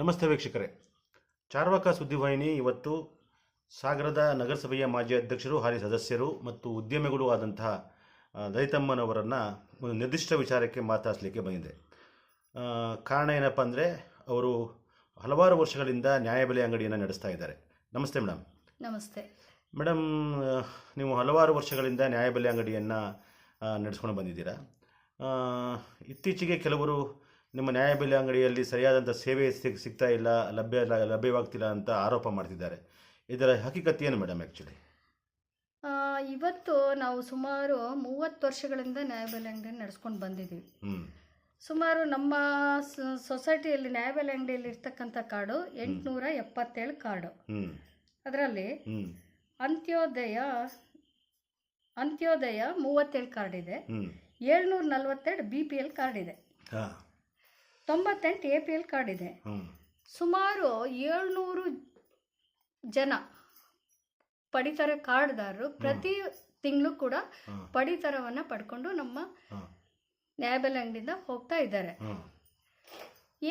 ನಮಸ್ತೆ ವೀಕ್ಷಕರೇ. ಚಾರ್ವಾಕ ಸುದ್ದಿವಾಹಿನಿ ಇವತ್ತು ಸಾಗರದ ನಗರಸಭೆಯ ಮಾಜಿ ಅಧ್ಯಕ್ಷರು ಹಾಲಿ ಸದಸ್ಯರು ಮತ್ತು ಉದ್ಯಮಿಗಳು ಆದಂತಹ ದಲಿತಮ್ಮನವರನ್ನು ಒಂದು ನಿರ್ದಿಷ್ಟ ವಿಚಾರಕ್ಕೆ ಮಾತಾಡಿಸ್ಲಿಕ್ಕೆ ಬಂದಿದೆ. ಕಾರಣ ಏನಪ್ಪ ಅಂದರೆ ಅವರು ಹಲವಾರು ವರ್ಷಗಳಿಂದ ನ್ಯಾಯಬೆಲೆ ಅಂಗಡಿಯನ್ನು ನಡೆಸ್ತಾ ಇದ್ದಾರೆ. ನಮಸ್ತೆ ಮೇಡಮ್ ನಮಸ್ತೆ. ಮೇಡಮ್ ನೀವು ಹಲವಾರು ವರ್ಷಗಳಿಂದ ನ್ಯಾಯಬೆಲೆ ಅಂಗಡಿಯನ್ನು ನಡೆಸ್ಕೊಂಡು ಬಂದಿದ್ದೀರಾ. ಇತ್ತೀಚೆಗೆ ಕೆಲವರು ನಿಮ್ಮ ನ್ಯಾಯಬೆಲೆ ಅಂಗಡಿಯಲ್ಲಿ ಸರಿಯಾದಂಥ ಸೇವೆ ಸಿಗ್ ಸಿಗ್ತಾ ಇಲ್ಲ ಲಭ್ಯ ಲಭ್ಯವಾಗ್ತಿಲ್ಲ ಅಂತ ಆರೋಪ ಮಾಡ್ತಿದ್ದಾರೆ. ಇದರ ಹಕೀಕತ್ ಏನು ಮೇಡಮ್ ಆ್ಯಕ್ಚುಲಿ ಇವತ್ತು ನಾವು ಸುಮಾರು ಮೂವತ್ತು ವರ್ಷಗಳಿಂದ ನ್ಯಾಯಬೆಲೆ ಅಂಗಡಿ ನಡೆಸ್ಕೊಂಡು ಬಂದಿದ್ದೀವಿ. ಹ್ಞೂ ಸುಮಾರು ನಮ್ಮ ಸೊಸೈಟಿಯಲ್ಲಿ ನ್ಯಾಯಬೆಲೆ ಅಂಗಡಿಯಲ್ಲಿ ಇರ್ತಕ್ಕಂಥ ಕಾರ್ಡು ಎಂಟುನೂರ ಎಪ್ಪತ್ತೇಳು ಕಾರ್ಡು ಹ್ಞೂ ಅದರಲ್ಲಿ ಅಂತ್ಯೋದಯ ಅಂತ್ಯೋದಯ ಮೂವತ್ತೇಳು ಕಾರ್ಡ್ ಇದೆ ಏಳ್ನೂರ ನಲ್ವತ್ತೆರಡು ಬಿ ಪಿ ಎಲ್ ಕಾರ್ಡ್ ಇದೆ ಹಾಂ. ತೊಂಬತ್ತೆಂಟು ಎ ಪಿ ಎಲ್ ಕಾರ್ಡ್ ಇದೆ. ಸುಮಾರು ಏಳ್ನೂರು ಜನ ಪಡಿತರ ಕಾರ್ಡ್ದಾರರು ಪ್ರತಿ ತಿಂಗಳು ಕೂಡ ಪಡಿತರವನ್ನು ಪಡ್ಕೊಂಡು ನಮ್ಮ ನ್ಯಾಯಬೆಲೆ ಅಂಗಡಿಯಿಂದ ಹೋಗ್ತಾ ಇದ್ದಾರೆ.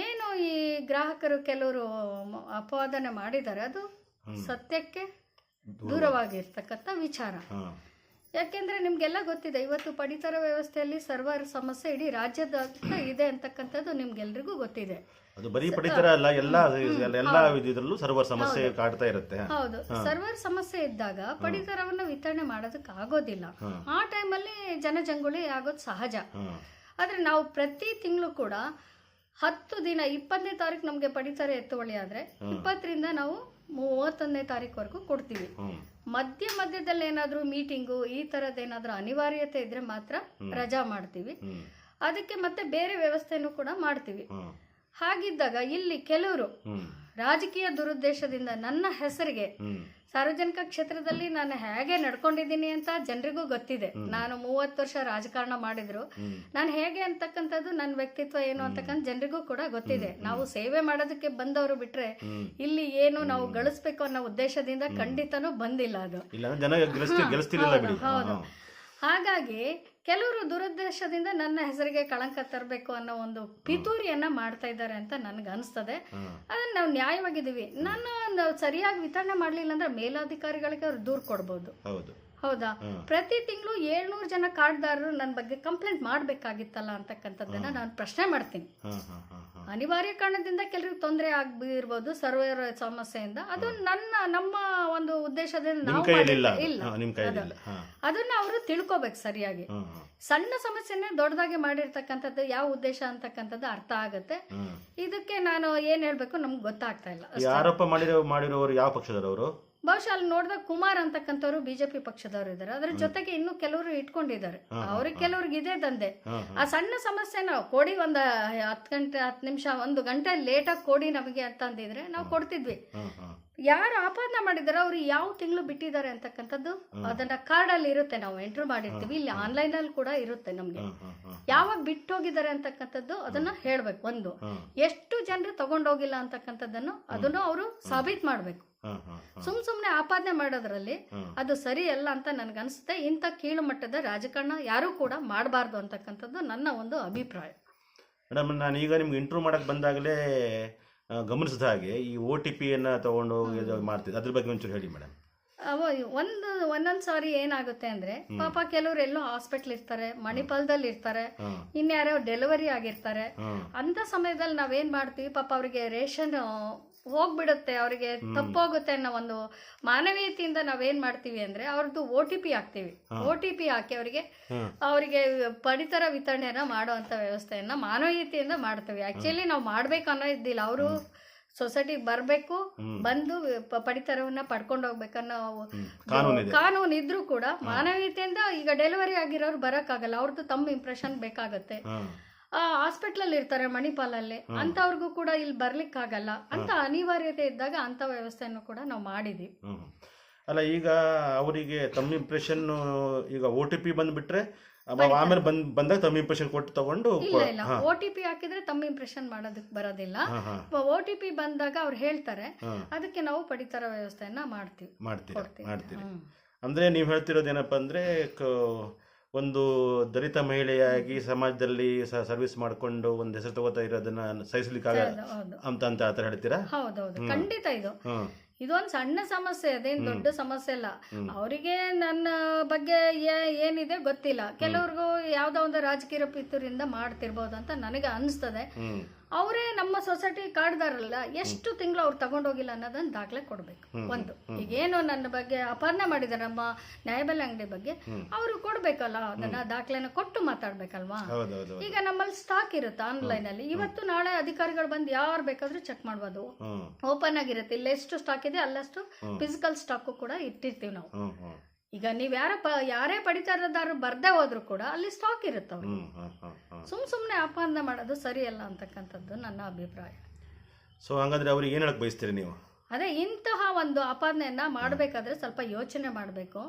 ಏನು ಈ ಗ್ರಾಹಕರು ಕೆಲವರು ಅಪವಾದನೆ ಮಾಡಿದ್ದಾರೆ ಅದು. ಸತ್ಯಕ್ಕೆ ದೂರವಾಗಿರ್ತಕ್ಕಂಥ ವಿಚಾರ. ಯಾಕೆಂದ್ರೆ ನಿಮ್ಗೆಲ್ಲ ಗೊತ್ತಿದೆ ಇವತ್ತು ಪಡಿತರ ವ್ಯವಸ್ಥೆಯಲ್ಲಿ ಸರ್ವರ್ ಸಮಸ್ಯೆ ಇಡೀ ರಾಜ್ಯದ ಇದೆ ಅಂತಕ್ಕಂಥದ್ದು ನಿಮ್ಗೆಲ್ರಿಗೂ ಗೊತ್ತಿದೆ. ಅದು ಬರೀ ಪಡಿತರ ಅಲ್ಲ ಎಲ್ಲ ಎಲ್ಲ ಇದರಲ್ಲೂ ಸರ್ವರ್ ಸಮಸ್ಯೆ ಕಾಡ್ತಾ ಇರುತ್ತೆ. ಹೌದು. ಸರ್ವರ್ ಸಮಸ್ಯೆ ಇದ್ದಾಗ ಪಡಿತರವನ್ನ ವಿತರಣೆ ಮಾಡೋದಕ್ಕೆ ಆಗೋದಿಲ್ಲ. ಆ ಟೈಮಲ್ಲಿ ಜನಜಂಗುಳಿ ಆಗೋದು ಸಹಜ. ಆದ್ರೆ ನಾವು ಪ್ರತಿ ತಿಂಗಳು ಕೂಡ ಹತ್ತು ದಿನ ಇಪ್ಪತ್ತನೇ ತಾರೀಕು ನಮಗೆ ಪಡಿತರ ಎತ್ತುವಳಿ ಆದ್ರೆ ಇಪ್ಪತ್ತರಿಂದ ನಾವು ಮೂವತ್ತೊಂದನೇ ತಾರೀಕುವರೆಗೂ ಕೊಡ್ತೀವಿ. ಮಧ್ಯ ಮಧ್ಯದಲ್ಲಿ ಏನಾದರೂ ಮೀಟಿಂಗು ಈ ತರದ ಏನಾದರೂ ಅನಿವಾರ್ಯತೆ ಇದ್ರೆ ಮಾತ್ರ ರಜಾ ಮಾಡ್ತೀವಿ. ಅದಕ್ಕೆ ಮತ್ತೆ ಬೇರೆ ವ್ಯವಸ್ಥೆನೂ ಕೂಡ ಮಾಡ್ತೀವಿ. ಹಾಗಿದ್ದಾಗ ಇಲ್ಲಿ ಕೆಲವರು ರಾಜಕೀಯ ದುರುದ್ದೇಶದಿಂದ ನನ್ನ ಹೆಸರಿಗೆ ಸಾರ್ವಜನಿಕ ಕ್ಷೇತ್ರದಲ್ಲಿ ನಾನು ಹೇಗೆ ನಡ್ಕೊಂಡಿದ್ದೀನಿ ಅಂತ ಜನರಿಗೂ ಗೊತ್ತಿದೆ. ನಾನು ಮೂವತ್ತು ವರ್ಷ ರಾಜಕಾರಣ ಮಾಡಿದ್ರು. ನಾನು ಹೇಗೆ ಅಂತಕ್ಕಂಥದ್ದು ನನ್ನ ವ್ಯಕ್ತಿತ್ವ ಏನು ಅಂತಕ್ಕಂಥ ಜನರಿಗೂ ಕೂಡ ಗೊತ್ತಿದೆ. ನಾವು ಸೇವೆ ಮಾಡೋದಕ್ಕೆ ಬಂದವರು ಬಿಟ್ರೆ ಇಲ್ಲಿ ಏನು ನಾವು ಗಳಿಸ್ಬೇಕು ಅನ್ನೋ ಉದ್ದೇಶದಿಂದ ಖಂಡಿತನೂ ಬಂದಿಲ್ಲ ಅದು. ಹೌದು ಹಾಗಾಗಿ ಕೆಲವರು ದುರುದ್ದೇಶದಿಂದ ನನ್ನ ಹೆಸರಿಗೆ ಕಳಂಕ ತರಬೇಕು ಅನ್ನೋ ಒಂದು ಪಿತೂರಿಯನ್ನ ಮಾಡ್ತಾ ಇದ್ದಾರೆ ಅಂತ ನನಗೆ ಅನಿಸ್ತದೆ. ಅದನ್ನ ನಾವು ನ್ಯಾಯವಾಗಿದ್ದೀವಿ. ನಾನು ನಾವು ಸರಿಯಾಗಿ ವಿತರಣೆ ಮಾಡಲಿಲ್ಲ ಅಂದ್ರೆ ಮೇಲಾಧಿಕಾರಿಗಳಿಗೆ ಅವ್ರು ದೂರು ಕೊಡ್ಬೋದು. ಹೌದು. ಪ್ರತಿ ತಿಂಗಳು ಏಳ್ನೂರು ಜನ ಕಾರ್ಡ್ದಾರರು ನನ್ನ ಬಗ್ಗೆ ಕಂಪ್ಲೇಂಟ್ ಮಾಡಬೇಕಾಗಿತ್ತಲ್ಲ ಅಂತಕ್ಕಂಥದ್ದನ್ನ ನಾನು ಪ್ರಶ್ನೆ ಮಾಡ್ತೀನಿ. ಅನಿವಾರ್ಯ ಕಾರಣದಿಂದ ಕೆಲವರಿಗೆ ತೊಂದರೆ ಆಗಿರ್ಬೋದು ಸರ್ವರ್ ಸಮಸ್ಯೆಯಿಂದ. ಅದು ನನ್ನ ನಮ್ಮ ಒಂದು ಉದ್ದೇಶದಿಂದ ನಾವು ಇಲ್ಲ. ಅದನ್ನ ಅವರು ತಿಳ್ಕೊಬೇಕು ಸರಿಯಾಗಿ. ಸಣ್ಣ ಸಮಸ್ಯೆನೇ ದೊಡ್ಡದಾಗಿ ಮಾಡಿರ್ತಕ್ಕಂಥದ್ದು ಯಾವ ಉದ್ದೇಶ ಅಂತಕ್ಕಂಥದ್ದು ಅರ್ಥ ಆಗುತ್ತೆ. ಇದಕ್ಕೆ ನಾನು ಏನ್ ಹೇಳ್ಬೇಕು ನಮ್ಗೆ ಗೊತ್ತಾಗ್ತಾ ಇಲ್ಲ. ಯಾರಪ್ಪ ಮಾಡಿರೋ ಮಾಡಿರೋರು ಯಾವ ಪಕ್ಷದವರು ಬಹುಶಃ ಅಲ್ಲಿ ನೋಡಿದಾಗ ಕುಮಾರ್ ಅಂತಕ್ಕಂಥವ್ರು ಬಿಜೆಪಿ ಪಕ್ಷದವರು ಇದ್ದಾರೆ. ಅದ್ರ ಜೊತೆಗೆ ಇನ್ನು ಕೆಲವರು ಇಟ್ಕೊಂಡಿದ್ದಾರೆ. ಅವ್ರಿಗೆ ಕೆಲವ್ರಿಗೆ ಇದೇ ದಂಧೆ. ಆ ಸಣ್ಣ ಸಮಸ್ಯೆನ ಕೋಡಿ ಒಂದು ಹತ್ತು ಗಂಟೆ ಹತ್ತು ನಿಮಿಷ ಒಂದು ಗಂಟೆ ಲೇಟಾಗಿ ಕೊಡಿ ನಮಗೆ ಅಂತ ಅಂದಿದ್ರೆ ನಾವು ಕೊಡ್ತಿದ್ವಿ. ಯಾರು ಆಪಾದನೆ ಮಾಡಿದಾರೆ ಅವ್ರು ಯಾವ ತಿಂಗಳು ಬಿಟ್ಟಿದ್ದಾರೆ ಅಂತಕ್ಕಂಥದ್ದು ಅದನ್ನ ಕಾರ್ಡ್ ಅಲ್ಲಿ ಇರುತ್ತೆ. ನಾವು ಎಂಟ್ರ್ ಮಾಡಿರ್ತೀವಿ. ಇಲ್ಲಿ ಆನ್ಲೈನ್ ಅಲ್ಲಿ ಕೂಡ ಇರುತ್ತೆ ನಮ್ಗೆ. ಯಾವಾಗ ಬಿಟ್ಟು ಹೋಗಿದ್ದಾರೆ ಅಂತಕ್ಕಂಥದ್ದು ಅದನ್ನ ಹೇಳ್ಬೇಕು ಒಂದು. ಎಷ್ಟು ಜನರು ತಗೊಂಡೋಗಿಲ್ಲ ಅಂತಕ್ಕಂಥದ್ದನ್ನು ಅದನ್ನು ಅವರು ಸಾಬೀತ್ ಮಾಡ್ಬೇಕು. ಸುಮ್ ಸುಮ್ನೆ ಆಪಾದನೆ ಮಾಡೋದ್ರಲ್ಲಿ ಅದು ಸರಿ ಅಲ್ಲ ಅಂತ ನನ್ಗನ್ಸುತ್ತೆ. ಇಂಥ ಕೀಳು ಮಟ್ಟದ ರಾಜಕಾರಣ ಯಾರು ಕೂಡ ಮಾಡಬಾರ್ದು ಅಂತಕ್ಕಂಥದ್ದು ನನ್ನ ಒಂದು ಅಭಿಪ್ರಾಯ. ಮೇಡಮ್ ನಾನು ಈಗ ನಿಮ್ಗೆ ಇಂಟ್ರೂ ಮಾಡಕ್ ಬಂದಾಗಲೇ ಗಮನಿಸಿದ ಹಾಗೆ ಈ ಓ ಟಿ ಪಿಯನ್ನು ತೊಗೊಂಡು ಮಾಡ್ತಿದ್ದೆ. ಅದ್ರ ಬಗ್ಗೆ ಒಂಚೂರು ಹೇಳಿ ಮೇಡಮ್. ಅವ ಒಂದು ಒಂದೊಂದ್ ಸಾರಿ ಏನಾಗುತ್ತೆ ಅಂದ್ರೆ ಪಾಪ ಕೆಲವ್ರು ಎಲ್ಲೋ ಹಾಸ್ಪಿಟ್ಲ್ ಇರ್ತಾರೆ ಮಣಿಪಾಲದಲ್ಲಿ ಇರ್ತಾರೆ ಇನ್ಯಾರೋ ಡೆಲಿವರಿ ಆಗಿರ್ತಾರೆ. ಅಂತ ಸಮಯದಲ್ಲಿ ನಾವೇನ್ ಮಾಡ್ತೀವಿ? ಪಾಪ ಅವರಿಗೆ ರೇಷನ್ ಹೋಗ್ಬಿಡುತ್ತೆ ಅವರಿಗೆ ತಪ್ಪೋಗುತ್ತೆ ಅನ್ನೋ ಒಂದು ಮಾನವೀಯತೆಯಿಂದ ನಾವೇನ್ ಮಾಡ್ತೀವಿ ಅಂದ್ರೆ ಅವ್ರದ್ದು ಓ ಟಿ ಪಿ ಹಾಕ್ತೀವಿ. ಓ ಟಿ ಪಿ ಹಾಕಿ ಅವರಿಗೆ. ಅವರಿಗೆ ಪಡಿತರ ವಿತರಣೆಯನ್ನ ಮಾಡುವಂತ ವ್ಯವಸ್ಥೆಯನ್ನ ಮಾನವೀಯತೆಯಿಂದ ಮಾಡ್ತೀವಿ. ಆಕ್ಚುಲಿ ನಾವು ಮಾಡ್ಬೇಕು ಅನ್ನೋ ಇದ್ದಿಲ್ಲ. ಅವರು ಸೊಸೈಟಿಗೆ ಬರಬೇಕು ಬಂದು ಪಡಿತರವನ್ನ ಪಡ್ಕೊಂಡು ಹೋಗ್ಬೇಕನ್ನೋ. ಕಾನೂನು ಇದ್ರೂ ಕೂಡ ಮಾನವೀಯತೆಯಿಂದ ಈಗ ಡೆಲಿವರಿ ಆಗಿರೋರು ಬರಕ್ಕಾಗಲ್ಲ. ಅವ್ರದ್ದು ತಮ್ಮ ಇಂಪ್ರೆಷನ್ ಬೇಕಾಗತ್ತೆ. ಹಾಂ ಆ ಹಾಸ್ಪಿಟ್ಲಲ್ ಇರ್ತಾರೆ ಮಣಿಪಾಲಲ್ಲಿ. ಅಂತವ್ರಿಗೂ ಕೂಡ ಇಲ್ಲಿ ಬರ್ಲಿಕ್ಕಾಗಲ್ಲ. ಅಂತ ಅನಿವಾರ್ಯತೆ ಇದ್ದಾಗ ಅಂತ ವ್ಯವಸ್ಥೆಯನ್ನು ಕೂಡ ನಾವು ಮಾಡಿದ್ವಿ. ಅಲ್ಲ ಈಗ ಅವರಿಗೆ ತಮ್ಮ ಇಂಪ್ರೆಷನ್ ಈಗ ಓ ಟಿ ಪಿ ಬಂದ್ಬಿಟ್ರೆ ಆಮೇಲೆ ಬಂದ್ ಬಂದಾಗ ತಮ್ಮ ಇಂಪ್ರೆಷನ್ ಕೊಟ್ಟು ತಗೊಂಡು ಇಲ್ಲ ಇಲ್ಲ. ಓ ಟಿ ಪಿ ಹಾಕಿದ್ರೆ ತಮ್ಮ ಇಂಪ್ರೆಷನ್ ಮಾಡೋದಕ್ಕೆ ಬರೋದಿಲ್ಲ. ಓ ಟಿ ಪಿ ಬಂದಾಗ ಅವ್ರು ಹೇಳ್ತಾರೆ ಅದಕ್ಕೆ ನಾವು ಪಡಿತರ ವ್ಯವಸ್ಥೆಯನ್ನ ಮಾಡ್ತೀವಿ ಮಾಡ್ತೀವಿ ಮಾಡ್ತೀವಿ ಅಂದ್ರೆ ನೀವು ಹೇಳ್ತಿರೋದು ಏನಪ್ಪ ಅಂದರೆ ಒಂದು ದಲಿತ ಮಹಿಳೆಯಾಗಿ ಸಮಾಜದಲ್ಲಿ ಸರ್ವಿಸ್ ಮಾಡಿಕೊಂಡು ಒಂದು ಹೆಸರು ತಗೋತಾ ಇರೋದನ್ನ ಸಹಿಸಲಿಕ್ಕೆ ಅಂತ ಅಂತ ಆತರ ಹೇಳ್ತೀರಾ? ಹೌದೌದು ಖಂಡಿತ ಇದು. ಇದೊಂದು ಸಣ್ಣ ಸಮಸ್ಯೆ ಅದೇನು ದೊಡ್ಡ ಸಮಸ್ಯೆ ಅಲ್ಲ. ಅವರಿಗೆ ನನ್ನ ಬಗ್ಗೆ ಏನಿದೆ ಗೊತ್ತಿಲ್ಲ. ಕೆಲವ್ರಿಗೂ ಯಾವ್ದೋ ಒಂದು ರಾಜಕೀಯ ಪಿತೂರಿಂದ ಮಾಡ್ತಿರ್ಬೋದು ಅಂತ ನನಗೆ ಅನಿಸ್ತದೆ. ಅವರೇ ನಮ್ಮ ಸೊಸೈಟಿ ಕಾಡ್ದಾರಲ್ಲ ಎಷ್ಟು ತಿಂಗಳು ಅವ್ರು ತಗೊಂಡೋಗಿಲ್ಲ ಅನ್ನೋದನ್ನ ದಾಖಲೆ ಕೊಡ್ಬೇಕು. ಒಂದು. ಈಗೇನು ನನ್ನ ಬಗ್ಗೆ ಅಪಹರಣ ಮಾಡಿದ್ದಾರೆ ನಮ್ಮ ನ್ಯಾಯಬೆಲೆ ಅಂಗಡಿ ಬಗ್ಗೆ ಅವರು ಕೊಡ್ಬೇಕಲ್ಲ ಅದನ್ನ ದಾಖಲೆನ ಕೊಟ್ಟು ಮಾತಾಡ್ಬೇಕಲ್ವಾ? ಈಗ ನಮ್ಮಲ್ಲಿ ಸ್ಟಾಕ್ ಇರುತ್ತೆ ಆನ್ಲೈನ್ ಅಲ್ಲಿ ಇವತ್ತು ನಾಳೆ ಅಧಿಕಾರಿಗಳು ಬಂದು ಯಾರು ಬೇಕಾದ್ರೂ ಚೆಕ್ ಮಾಡ್ಬೋದು. ಓಪನ್ ಆಗಿರುತ್ತೆ. ಇಲ್ಲಿ ಎಷ್ಟು ಸ್ಟಾಕ್ ಇದೆ ಅಲ್ಲಷ್ಟು ಫಿಸಿಕಲ್ ಸ್ಟಾಕು ಕೂಡ ಇಟ್ಟಿರ್ತೀವಿ ನಾವು. ಈಗ ನೀವು ಯಾರ ಪ ಯಾರೇ ಪಡಿತಾರದಾರು ಬರ್ದೇ ಹೋದ್ರು ಕೂಡ ಅಲ್ಲಿ ಸ್ಟಾಕ್ ಇರುತ್ತೆ ಸುಮ್ ಸುಮ್ಮನೆ ಅಪಹರಣ ಮಾಡೋದು ಸರಿಯಲ್ಲ ಅಂತಕ್ಕಂಥದ್ದು ನನ್ನ ಅಭಿಪ್ರಾಯ. ಸೊ ಹಂಗಂದ್ರೆ ಅವ್ರಿಗೆ ಏನು ಹೇಳಕ್ ಬಯಸ್ತೀರಿ ನೀವು? ಅದೇ ಇಂತಹ ಒಂದು ಅಪಾದನೆಯನ್ನ ಮಾಡಬೇಕಾದ್ರೆ ಸ್ವಲ್ಪ ಯೋಚನೆ ಮಾಡಬೇಕು.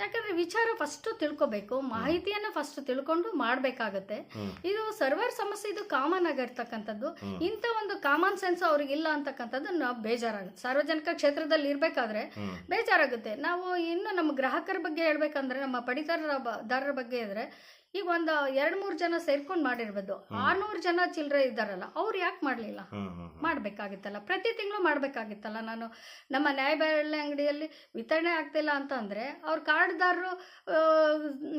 ಯಾಕಂದ್ರೆ ವಿಚಾರ ಫಸ್ಟ್ ತಿಳ್ಕೊಬೇಕು ಮಾಹಿತಿಯನ್ನ ಫಸ್ಟ್ ತಿಳ್ಕೊಂಡು ಮಾಡಬೇಕಾಗತ್ತೆ. ಇದು ಸರ್ವರ್ ಸಮಸ್ಯೆ ಇದು ಕಾಮನ್ ಆಗಿರ್ತಕ್ಕಂಥದ್ದು ಇಂಥ ಒಂದು ಕಾಮನ್ ಸೆನ್ಸ್ ಅವ್ರಿಗೆ ಇಲ್ಲ ಅಂತಕ್ಕಂಥದ್ದು ನಾವು ಬೇಜಾರಾಗುತ್ತೆ ಸಾರ್ವಜನಿಕ ಕ್ಷೇತ್ರದಲ್ಲಿ ಇರಬೇಕಾದ್ರೆ ಬೇಜಾರಾಗುತ್ತೆ. ನಾವು ಇನ್ನು ನಮ್ಮ ಗ್ರಾಹಕರ ಬಗ್ಗೆ ಹೇಳ್ಬೇಕಂದ್ರೆ ನಮ್ಮ ಪಡಿತರದಾರರ ಬಗ್ಗೆ ಇದ್ರೆ ಈಗ ಒಂದು ಎರಡು ಮೂರು ಜನ ಸೇರ್ಕೊಂಡು ಮಾಡಿರ್ಬೋದು. ಆರ್ನೂರು ಜನ ಚಿಲ್ಲರೆ ಇದ್ದಾರಲ್ಲ ಅವ್ರು ಯಾಕೆ ಮಾಡಲಿಲ್ಲ? ಮಾಡಬೇಕಾಗಿತ್ತಲ್ಲ. ಪ್ರತಿ ತಿಂಗಳು ಮಾಡಬೇಕಾಗಿತ್ತಲ್ಲ. ನಾನು ನಮ್ಮ ನ್ಯಾಯಬೆಲೆ ಅಂಗಡಿಯಲ್ಲಿ ವಿತರಣೆ ಆಗ್ತಿಲ್ಲ ಅಂತ ಅಂದರೆ ಅವ್ರ ಕಾರ್ಡ್ದಾರರು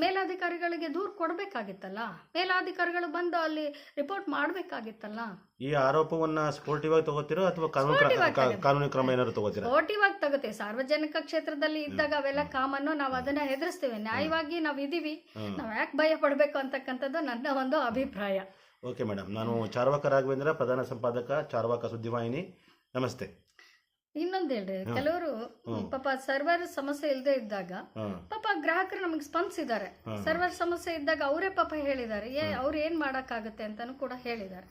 ಮೇಲಾಧಿಕಾರಿಗಳಿಗೆ ದೂರು ಕೊಡಬೇಕಾಗಿತ್ತಲ್ಲ? ಮೇಲಾಧಿಕಾರಿಗಳು ಬಂದು ಅಲ್ಲಿ ರಿಪೋರ್ಟ್ ಮಾಡಬೇಕಾಗಿತ್ತಲ್ಲ? ಈ ಆರೋಪವನ್ನ ಸ್ಪೋರ್ಟಿವ್ ಆಗಿ ತಗೋತೀರೋ ಅಥವಾ ಕಾನೂನು Sportive ಕ್ರ- ಆಗಿ ಕಾ- ಕಾನೂನು ಕ್ರಮ ಏನಾದ್ರು ತಗೋತೀರಾ? ಸ್ಪೋರ್ಟಿವ್ ತಗೋತೀವಿ. ಸಾರ್ವಜನಿಕ ಕ್ಷೇತ್ರದಲ್ಲಿ ಇದ್ದಾಗ ಅವೆಲ್ಲ ಕಾಮನ್ನು ನಾವು ಅದನ್ನ ಹೆದರಿಸ್ತೇವೆ. ನ್ಯಾಯವಾಗಿ ನಾವು ಇದೀವಿ. ನಾವು ಯಾಕೆ ಭಯ ಪಡಬೇಕು ಅಂತಕ್ಕಂಥದ್ದು ನನ್ನ ಒಂದು ಅಭಿಪ್ರಾಯ. Okay madam. ನಾನು ಚಾರ್ವಾಕ ರಾಘವೇಂದ್ರ ಪ್ರಧಾನ ಸಂಪಾದಕ ಚಾರ್ವಾಕ ಸುದ್ದಿವಾಹಿನಿ. ನಮಸ್ತೆ. ಇನ್ನೊಂದು ಹೇಳ್ರಿ ಕೆಲವರು ಪಾಪ ಸರ್ವರ್ ಸಮಸ್ಯೆ ಇಲ್ಲದೆ ಇದ್ದಾಗ ಪಾಪ ಗ್ರಾಹಕರು ನಮಗೆ ಸ್ಪಂದಿಸಿದ್ದಾರೆ. ಸರ್ವರ್ ಸಮಸ್ಯೆ ಇದ್ದಾಗ ಅವರೇ ಪಾಪ ಹೇಳಿದ್ದಾರೆ ಏ ಅವ್ರು ಏನ್ ಮಾಡಕ್ಕಾಗುತ್ತೆ ಅಂತಾನು ಕೂಡ ಹೇಳಿದ್ದಾರೆ.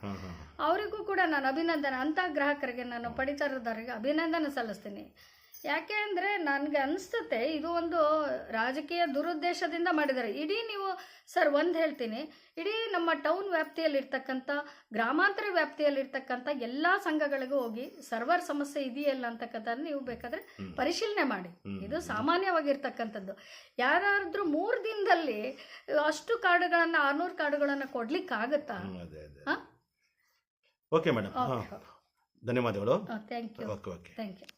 ಅವರಿಗೂ ಕೂಡ ನಾನು ಅಭಿನಂದನೆ ಅಂತ ಗ್ರಾಹಕರಿಗೆ ನಾನು ಪಡಿತರದಾರರಿಗೆ ಅಭಿನಂದನೆ ಸಲ್ಲಿಸ್ತೀನಿ. ಯಾಕೆ ಅಂದರೆ ನನಗೆ ಅನಿಸ್ತತೆ ಇದು ಒಂದು ರಾಜಕೀಯ ದುರುದ್ದೇಶದಿಂದ ಮಾಡಿದ್ದಾರೆ. ಇಡೀ ನೀವು ಸರ್ ಒಂದು ಹೇಳ್ತೀನಿ ಇಡೀ ನಮ್ಮ ಟೌನ್ ವ್ಯಾಪ್ತಿಯಲ್ಲಿರ್ತಕ್ಕಂಥ ಗ್ರಾಮಾಂತರ ವ್ಯಾಪ್ತಿಯಲ್ಲಿರ್ತಕ್ಕಂಥ ಎಲ್ಲ ಸಂಘಗಳಿಗೂ ಹೋಗಿ ಸರ್ವರ್ ಸಮಸ್ಯೆ ಇದೆಯಲ್ಲ ಅಂತಕ್ಕಂಥದ್ದು ನೀವು ಬೇಕಾದರೆ ಪರಿಶೀಲನೆ ಮಾಡಿ. ಇದು ಸಾಮಾನ್ಯವಾಗಿರ್ತಕ್ಕಂಥದ್ದು. ಯಾರಾದ್ರೂ ಮೂರು ದಿನದಲ್ಲಿ ಅಷ್ಟು ಕಾರ್ಡುಗಳನ್ನು ಆರ್ನೂರು ಕಾರ್ಡುಗಳನ್ನು ಕೊಡ್ಲಿಕ್ಕಾಗತ್ತಾ? ಓಕೆ ಮೇಡಮ್ ಧನ್ಯವಾದಗಳು. Thank you okay okay thank you